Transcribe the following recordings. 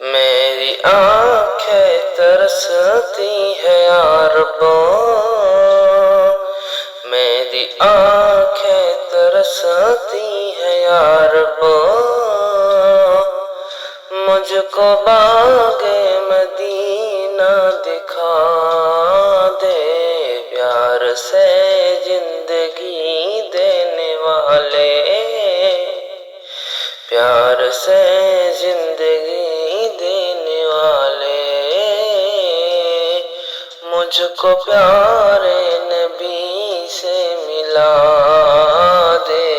میری آنکھیں ترستی ہے ربو میری آنکھیں ترستی ہے ربو مجھ کو باغ مدینہ دکھا دے، پیار سے زندگی دینے والے، پیار سے زندگی مجھ کو پیارے نبی سے ملا دے۔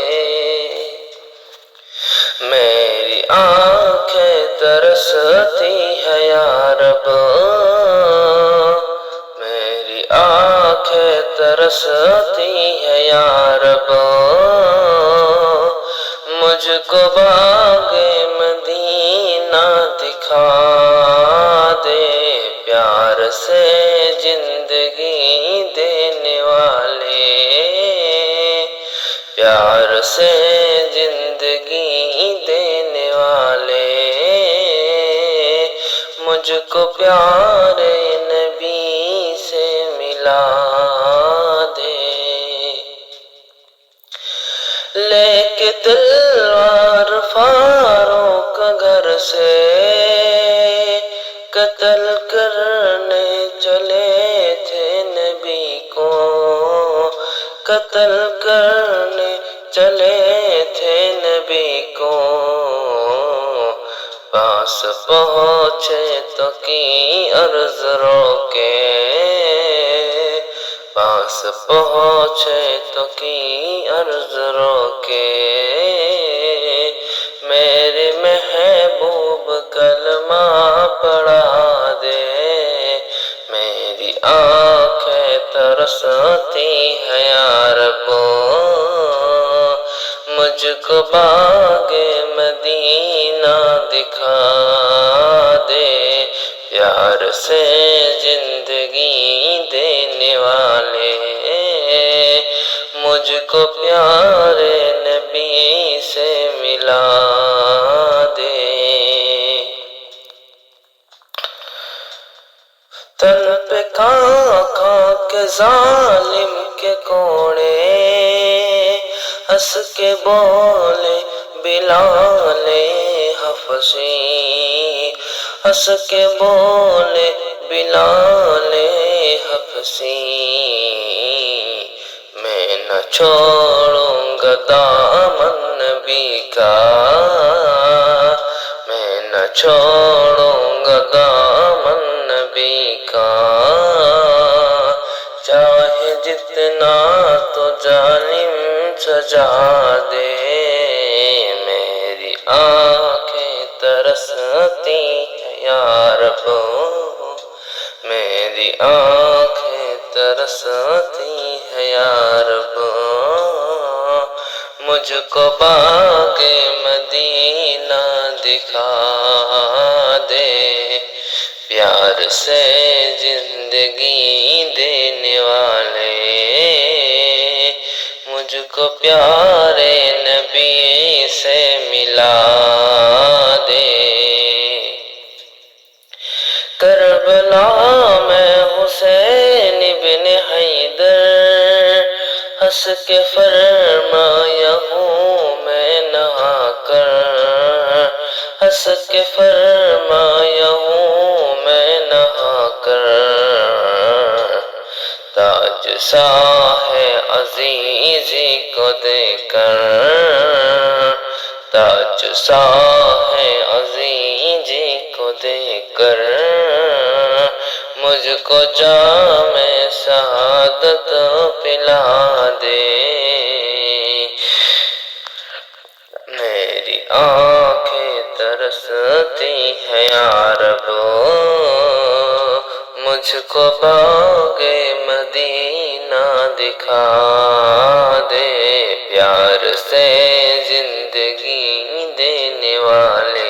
میری آنکھیں ترستی ہے یا رب۔ میری آنکھیں ترستی ہے یا رب۔ مجھ کو باغ مدینہ دکھا۔ زندگی دینے والے۔ پیار سے زندگی دینے والے۔ مجھ کو پیارے نبی سے ملا دے۔ لے کے تلوار فاروق گھر سے قتل کرنے قتل کرنے چلے تھے نبی کو۔ پاس پہنچے تو کی عرض روکے۔ پاس پہنچے تو کی عرض روکے۔ میرے محبوب کلمہ پڑھا دے۔ میری آنکھیں ترستی ہے مجھ کو باغ مدینہ دکھا دے۔ پیار سے زندگی دینے والے۔ مجھ کو پیارے نبی سے ملا دے۔ تن پہ کھا کھا کے ظالم کے کوڑے۔ ہس کے بولے بلال حفظی ہس کے بولے بلال حفظی۔ میں نہ چھوڑوں گا دامن نبی کا، میں نہ چھوڑوں گا دامن نبی کا۔ جتنا تو ظالم سجا دے۔ میری آنکھیں ترستی ہے یا رب۔ میری آنکھیں ترستی ہے یا رب۔ مجھ کو باغ مدینہ دکھا دے۔ پیار سے زندگی دینے والے مجھ کو پیارے نبی سے ملا دے۔ کربلا میں حسین بن حیدر ہس کے فرمایا ہوں میں نہا کر۔ ہس کے فرمایا تاج ہے عزیزی کو دے کر۔ تاج ہے عزیزی کو دے کر۔ مجھ کو جام شہادت پلا دے۔ میری آنکھیں ترستی ہے رب۔ مجھ کو باغ مدینہ دکھا دے، پیار سے زندگی دینے والے۔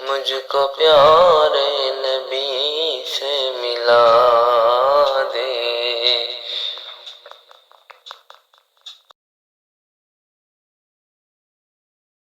مجھ کو پیار نبی سے ملا۔